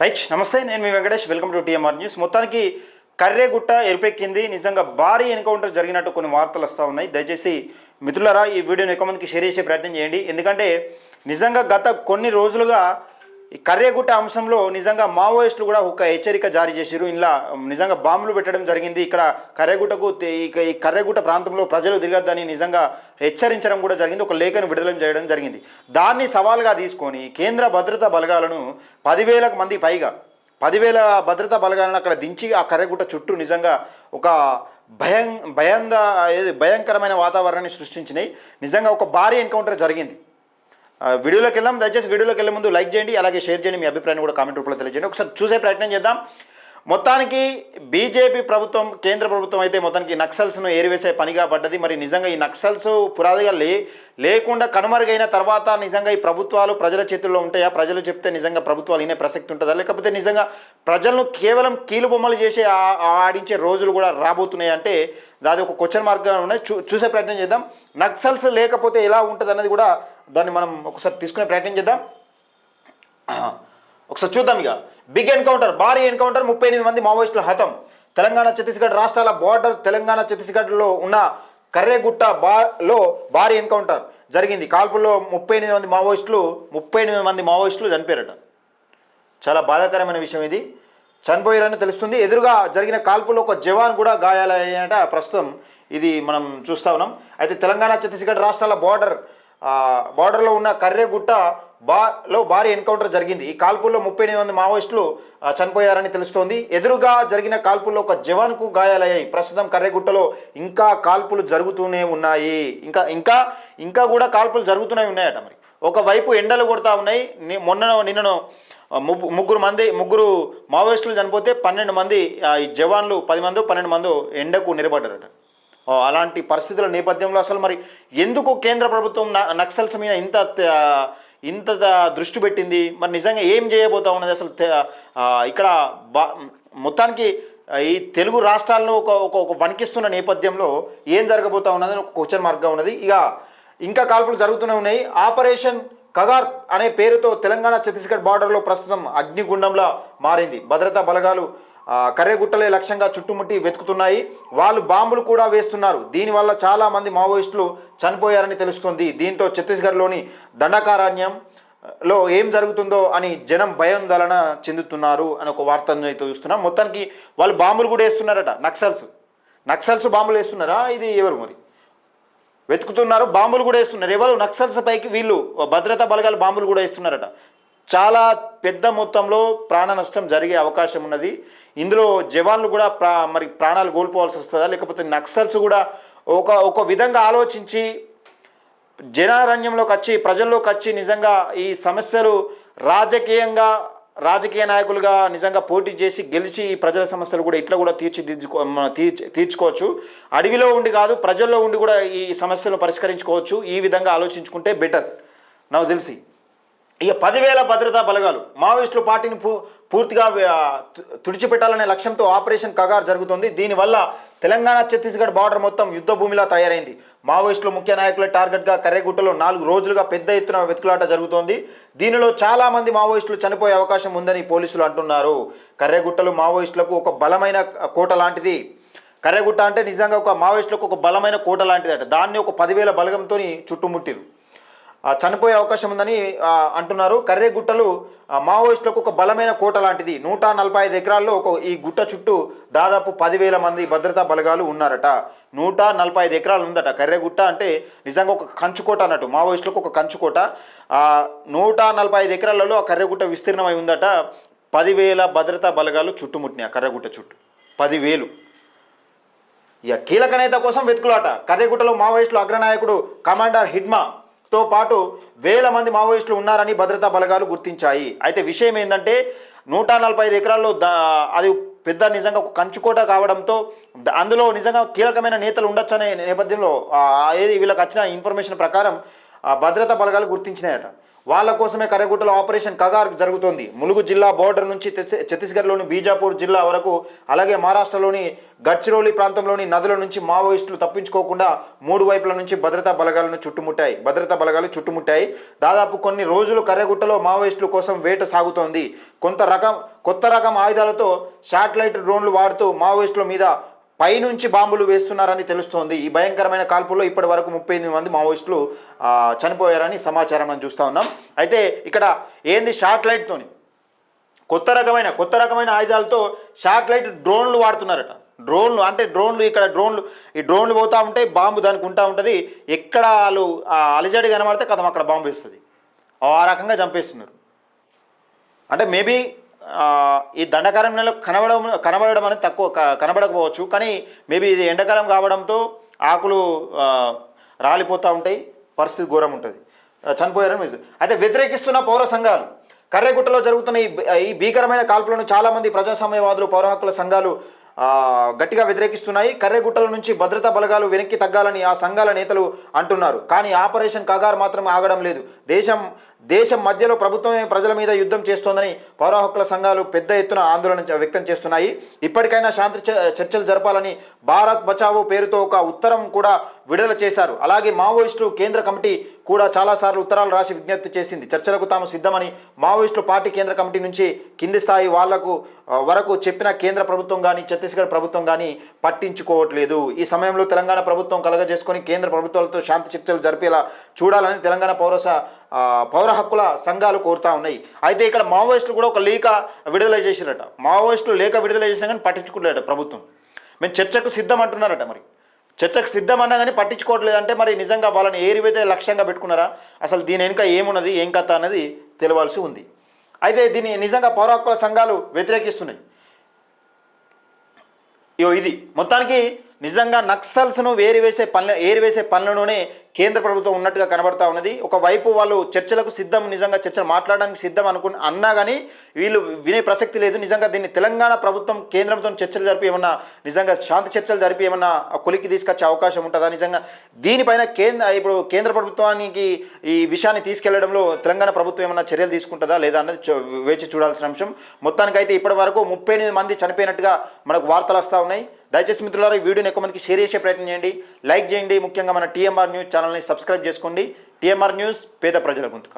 Right నమస్తే నేను మీ Venkatesh. Welcome to TMR news మొత్తానికి కర్రేగుట్ట ఎరిపెక్కింది. నిజంగా భారీ ఎన్కౌంటర్ జరిగినట్టు కొన్ని వార్తలు వస్తూ ఉన్నాయి. దయచేసి మిత్రులరా ఈ వీడియోని ఎక్కువ మందికి షేర్ చేసే ప్రయత్నం చేయండి. ఎందుకంటే నిజంగా గత కొన్ని రోజులుగా ఈ కర్రేగుట్ట అంశంలో నిజంగా మావోయిస్టులు కూడా ఒక హెచ్చరిక జారీ చేశారు ఇలా నిజంగా బాంబులు పెట్టడం జరిగింది. ఇక్కడ కర్రేగుట్టకు ఈ కర్రేగుట్ట ప్రాంతంలో ప్రజలు తిరగద్దని నిజంగా హెచ్చరించడం కూడా జరిగింది. ఒక లేఖను విడుదల చేయడం జరిగింది. దాన్ని సవాల్గా తీసుకొని కేంద్ర భద్రతా బలగాలను పదివేలకు మంది పైగా పదివేల భద్రతా బలగాలను అక్కడ దించి ఆ కర్రగుట్ట చుట్టూ నిజంగా ఒక భయం భయంద భయంకరమైన వాతావరణాన్ని సృష్టించినాయి. నిజంగా ఒక భారీ ఎన్కౌంటర్ జరిగింది. వీడియోలోకి వెళ్దాం. దయచేసి వీడియోలోకి వెళ్ళే ముందు లైక్ చేయండి అలాగే షేర్ చేయండి. మీ అభిప్రాయాన్ని కూడా కామెంట్ రూపంలో తెలియజేయండి. ఒకసారి చూసే ప్రయత్నం చేద్దాం. మొత్తానికి బీజేపీ ప్రభుత్వం కేంద్ర ప్రభుత్వం అయితే మొత్తానికి నక్సల్స్ను ఏరివేసే పనిగా పడ్డది. మరి నిజంగా ఈ నక్సల్స్ పురాదిగా లే లేకుండా కనుమరుగైన తర్వాత నిజంగా ఈ ప్రభుత్వాలు ప్రజల చేతుల్లో ఉంటాయా? ప్రజలు చెప్తే నిజంగా ప్రభుత్వాలు వినే ప్రసక్తి ఉంటుందా? లేకపోతే నిజంగా ప్రజలను కేవలం కీలుబొమ్మలు చేసి ఆడించే రోజులు కూడా రాబోతున్నాయి? అంటే దాది ఒక క్వశ్చన్ మార్క్గా ఉన్నాయి. చూ చూసే ప్రయత్నం చేద్దాం. నక్సల్స్ లేకపోతే ఎలా ఉంటుంది అనేది కూడా దాన్ని మనం ఒకసారి తీసుకునే ప్రయత్నం చేద్దాం. ఒకసారి చూద్దాం ఇక. బిగ్ ఎన్కౌంటర్ భారీ ఎన్కౌంటర్ ముప్పై ఎనిమిది మంది మావోయిస్టులు హతం. తెలంగాణ ఛత్తీస్గఢ్ రాష్ట్రాల బార్డర్ తెలంగాణ ఛత్తీస్గఢ్లో ఉన్న కర్రేగుట్ట బాలో భారీ ఎన్కౌంటర్ జరిగింది. కాల్పుల్లో ముప్పై ఎనిమిది మంది మావోయిస్టులు ముప్పై ఎనిమిది మంది మావోయిస్టులు చనిపోయారట. చాలా బాధాకరమైన విషయం ఇది. చనిపోయారని తెలుస్తుంది. ఎదురుగా జరిగిన కాల్పులో ఒక జవాన్ కూడా గాయాలయ్యాట ప్రస్తుతం ఇది మనం చూస్తా ఉన్నాం. అయితే తెలంగాణ ఛత్తీస్గఢ్ రాష్ట్రాల బార్డర్ బార్డర్లో ఉన్న కర్రేగుట్ట బాలో భారీ ఎన్కౌంటర్ జరిగింది. ఈ కాల్పుల్లో ముప్పై ఎనిమిది మంది మావోయిస్టులు చనిపోయారని తెలుస్తోంది. ఎదురుగా జరిగిన కాల్పుల్లో ఒక జవాన్కు గాయాలయ్యాయి. ప్రస్తుతం కర్రెగుట్టలో ఇంకా కాల్పులు జరుగుతూనే ఉన్నాయి. ఇంకా ఇంకా ఇంకా కూడా కాల్పులు జరుగుతూనే ఉన్నాయట మరి. ఒకవైపు ఎండలు కొడతా ఉన్నాయి. మొన్న నిన్నను ముగ్గు- ముగ్గురు మంది ముగ్గురు మావోయిస్టులు చనిపోతే పన్నెండు మంది ఈ జవాన్లు పది మందో పన్నెండు మందో ఎండకు నిలబడ్డారట. అలాంటి పరిస్థితుల నేపథ్యంలో అసలు మరి ఎందుకు కేంద్ర ప్రభుత్వం న- నక్సల్స్ మీద ఇంత త- ఇంత దృష్టి పెట్టింది. మరి నిజంగా ఏం చేయబోతా ఉన్నది అసలు ఇక్కడ బా మొత్తానికి ఈ తెలుగు రాష్ట్రాలను ఒక ఒక వణికిస్తున్న నేపథ్యంలో ఏం జరగబోతా ఉన్నది అని ఒక క్వశ్చన్ మార్క్గా ఉన్నది. ఇక ఇంకా కాల్పులు జరుగుతూనే ఉన్నాయి. ఆపరేషన్ కగార్ అనే పేరుతో తెలంగాణ ఛత్తీస్గఢ్ బార్డర్లో ప్రస్తుతం అగ్నిగుండంలా మారింది. భద్రతా బలగాలు కర్రెగుట్టలే లక్ష్యంగా చుట్టుముట్టి వెతుకుతున్నాయి. వాళ్ళు బాంబులు కూడా వేస్తున్నారు. దీనివల్ల చాలా మంది మావోయిస్టులు చనిపోయారని తెలుస్తుంది. దీంతో ఛత్తీస్గఢ్లోని దండకారణ్యం లో ఏం జరుగుతుందో అని జనం భయందలన చెందుతున్నారు అని ఒక వార్తను అయితే చూస్తున్నాం మొత్తానికి వాళ్ళు బాంబులు కూడా వేస్తున్నారట. నక్సల్స్. నక్సల్స్ బాంబులు వేస్తున్నారా? ఇది ఎవరు మరి? వెతుకుతున్నారు బాంబులు కూడా వేస్తున్నారు. ఎవరు? నక్సల్స్ పైకి వీళ్ళు భద్రతా బలగాలు బాంబులు కూడా వేస్తున్నారట. చాలా పెద్ద మొత్తంలో ప్రాణ నష్టం జరిగే అవకాశం ఉన్నది. ఇందులో జవాన్లు కూడా ప్రా మరి ప్రాణాలు కోల్పోవాల్సి వస్తుందా? లేకపోతే నక్సల్స్ కూడా ఒక ఒక విధంగా ఆలోచించి జనారణ్యంలోకి వచ్చి ప్రజల్లోకి వచ్చి నిజంగా ఈ సమస్యలు రాజకీయంగా రాజకీయ నాయకులుగా నిజంగా పోటీ చేసి గెలిచి ఈ ప్రజల సమస్యలు కూడా ఇట్లా కూడా తీర్చిదిద్దుకో తీర్చి తీర్చుకోవచ్చు. అడవిలో ఉండి కాదు ప్రజల్లో ఉండి కూడా ఈ సమస్యలు పరిష్కరించుకోవచ్చు. ఈ విధంగా ఆలోచించుకుంటే బెటర్. నాకు తెలిసి. ఇక పదివేల భద్రతా బలగాలు. మావోయిస్టులు పార్టీని పూ పూర్తిగా తు- తుడిచిపెట్టాలనే లక్ష్యంతో ఆపరేషన్ కగార్ జరుగుతుంది. దీనివల్ల తెలంగాణ ఛత్తీస్గఢ్ బార్డర్ మొత్తం యుద్ధ భూమిలా తయారైంది. మావోయిస్టులు ముఖ్య నాయకుల టార్గెట్గా కర్రెగుట్టలో నాలుగు రోజులుగా పెద్ద ఎత్తున వెతుకులాట జరుగుతోంది. దీనిలో చాలా మంది మావోయిస్టులు చనిపోయే అవకాశం ఉందని పోలీసులు అంటున్నారు. కర్రెగుట్టలు మావోయిస్టులకు ఒక బలమైన కోట లాంటిది. కర్రెగుట్ట అంటే నిజంగా ఒక మావోయిస్టులకు ఒక బలమైన కోట లాంటిదట. దాన్ని ఒక పదివేల బలగంతో చుట్టుముట్టిరు. చనిపోయే అవకాశం ఉందని అంటున్నారు. కర్రేగుట్టలు ఆ, మావోయిస్టులకు ఒక బలమైన కోట లాంటిది. నూట నలభై ఐదు ఎకరాల్లో ఒక ఈ గుట్ట చుట్టూ దాదాపు పదివేల మంది భద్రతా బలగాలు ఉన్నారట. నూట నలభై ఐదు ఎకరాలు ఉందట. కర్రేగుట్ట అంటే నిజంగా ఒక కంచుకోట అన్నట్టు. మావోయిస్టులకు ఒక కంచుకోట నూట నలభై ఐదు ఎకరాలలో ఆ కర్రేగుట్ట విస్తీర్ణమై ఉందట. పదివేల భద్రతా బలగాలు చుట్టుముట్టినాయి ఆ కర్రగుట్ట చుట్టూ. పదివేలు. ఇక కీలక నేత కోసం వెతుకులాట. కర్రేగుట్టలో మావోయిస్టులు అగ్రనాయకుడు కమాండర్ తో పాటు వేల మంది మావోయిస్టులు ఉన్నారని భద్రతా బలగాలు గుర్తించాయి. అయితే విషయం ఏంటంటే నూట నలభై ఐదు ఎకరాల్లో అది పెద్ద నిజంగా ఒక కంచుకోట కావడంతో అందులో నిజంగా కీలకమైన నేతలు ఉండొచ్చనే నేపథ్యంలో ఏది వీళ్ళకి వచ్చిన ఇన్ఫర్మేషన్ ప్రకారం భద్రతా బలగాలు గుర్తించినాయట. వాళ్ళ కోసమే కర్రగుట్టలో ఆపరేషన్ కగార్ జరుగుతోంది. ములుగు జిల్లా బోర్డర్ నుంచి ఛత్తీస్గఢ్లోని బీజాపూర్ జిల్లా వరకు అలాగే మహారాష్ట్రలోని గడ్చిరోలి ప్రాంతంలోని నదుల నుంచి మావోయిస్టులు తప్పించుకోకుండా మూడు వైపుల నుంచి భద్రతా బలగాలను చుట్టుముట్టాయి. భద్రతా బలగాలు చుట్టుముట్టాయి. దాదాపు కొన్ని రోజులు కర్రగుట్టలో మావోయిస్టుల కోసం వేట సాగుతోంది. కొంత రకం కొత్త రకం ఆయుధాలతో శాటిలైట్ డ్రోన్లు వాడుతూ మావోయిస్టుల మీద పైనుంచి బాంబులు వేస్తున్నారని తెలుస్తోంది. ఈ భయంకరమైన కాల్పుల్లో ఇప్పటి వరకు ముప్పై ఎనిమిది మంది మావోయిస్టులు చనిపోయారని సమాచారం మనం చూస్తూ ఉన్నాం. అయితే ఇక్కడ ఏంది శాటిలైట్తోని? కొత్త రకమైన కొత్త రకమైన ఆయుధాలతో శాటిలైట్ డ్రోన్లు వాడుతున్నారట. డ్రోన్లు అంటే డ్రోన్లు ఇక్కడ డ్రోన్లు ఈ డ్రోన్లు పోతూ ఉంటే బాంబు దానికి ఉంటా ఉంటుంది. ఎక్కడ వాళ్ళు అలజడి అలిజడి కనబడితే కథం అక్కడ బాంబు వేస్తుంది. ఆ రకంగా చంపేస్తున్నారు. అంటే మేబీ ఈ దండకారణ్యంలో కనబడడం కనబడడం అనేది తక్కువ కనబడకపోవచ్చు. కానీ మేబీ ఇది ఎండాకాలం కావడంతో ఆకులు రాలిపోతూ ఉంటాయి. పరిస్థితి ఘోరం ఉంటుంది. చనిపోయారని అయితే వ్యతిరేకిస్తున్న పౌర సంఘాలు. కర్రేగుట్టలో జరుగుతున్న ఈ ఈ భీకరమైన కాల్పులను చాలామంది ప్రజాస్వామ్యవాదులు పౌర హక్కుల సంఘాలు గట్టిగా వ్యతిరేకిస్తున్నాయి. కర్రెగుట్టల నుంచి భద్రతా బలగాలు వెనక్కి తగ్గాలని ఆ సంఘాల నేతలు అంటున్నారు. కానీ ఆపరేషన్ కగార్ మాత్రం ఆగడం లేదు. దేశం దేశం మధ్యలో ప్రభుత్వమే ప్రజల మీద యుద్ధం చేస్తోందని పౌర హక్కుల సంఘాలు పెద్ద ఎత్తున ఆందోళన వ్యక్తం చేస్తున్నాయి. ఇప్పటికైనా శాంతి చ- చర్చలు జరపాలని భారత్ బచావో పేరుతో ఒక ఉత్తరం కూడా విడుదల చేశారు. అలాగే మావోయిస్టులు కేంద్ర కమిటీ కూడా చాలాసార్లు ఉత్తరాలు రాసి విజ్ఞప్తి చేసింది. చర్చలకు తాము సిద్ధమని మావోయిస్టులు పార్టీ కేంద్ర కమిటీ నుంచి కింది స్థాయి వాళ్ళకు వరకు చెప్పిన కేంద్ర ప్రభుత్వం కానీ ఛత్తీస్గఢ్ ప్రభుత్వం కానీ పట్టించుకోవట్లేదు. ఈ సమయంలో తెలంగాణ ప్రభుత్వం కలగజేసుకొని కేంద్ర ప్రభుత్వాలతో శాంతి చర్చలు జరిపేలా చూడాలని తెలంగాణ పౌరస పౌర హక్కుల సంఘాలు కోరుతా ఉన్నాయి. అయితే ఇక్కడ మావోయిస్టులు కూడా ఒక లేఖ విడుదల చేసిరట. మావోయిస్టులు లేఖ విడుదల చేసినా కానీ పట్టించుకోలేట ప్రభుత్వం. మేము చర్చకు సిద్ధం అంటున్నారట మరి. చర్చకు సిద్ధమన్నా కానీ పట్టించుకోవట్లేదు అంటే మరి నిజంగా వాళ్ళని ఏరివైతే లక్ష్యంగా పెట్టుకున్నారా? అసలు దీని వెనుక ఏమున్నది ఏం కథ అన్నది తెలవాల్సి ఉంది. అయితే దీన్ని నిజంగా పౌర హక్కుల సంఘాలు వ్యతిరేకిస్తున్నాయి. ఇగో ఇది. మొత్తానికి నిజంగా నక్సల్స్ను వేరివేసే పనులు ఏరివేసే పనులలోనే కేంద్ర ప్రభుత్వం ఉన్నట్టుగా కనబడతా ఉన్నది. ఒకవైపు వాళ్ళు చర్చలకు సిద్ధం నిజంగా చర్చలు మాట్లాడడానికి సిద్ధం అనుకు అన్నా కానీ వీళ్ళు వినే ప్రసక్తి లేదు. నిజంగా దీన్ని తెలంగాణ ప్రభుత్వం కేంద్రంతో చర్చలు జరిపి ఏమన్నా నిజంగా శాంతి చర్చలు జరిపి ఏమన్నా కొలికి తీసుకొచ్చే అవకాశం ఉంటుందా? నిజంగా దీనిపైన కేంద్ర ఇప్పుడు కేంద్ర ప్రభుత్వానికి ఈ విషయాన్ని తీసుకెళ్ళడంలో తెలంగాణ ప్రభుత్వం ఏమన్నా చర్యలు తీసుకుంటుందా లేదా అన్నది వేచి చూడాల్సిన అంశం. మొత్తానికైతే ఇప్పటి వరకు ముప్పై ఎనిమిది మంది చనిపోయినట్టుగా మనకు వార్తలు వస్తూ ఉన్నాయి. దయచేసి మిత్రులారా ఈ వీడియోని ఎక్కువ మందికి షేర్ చేసే ప్రయత్నం చేయండి. లైక్ చేయండి. ముఖ్యంగా మన టీఎంఆర్ న్యూస్ ఛానల్ని సబ్స్క్రైబ్ చేసుకోండి. టీఎంఆర్ న్యూస్ పేద ప్రజల గొంతుక.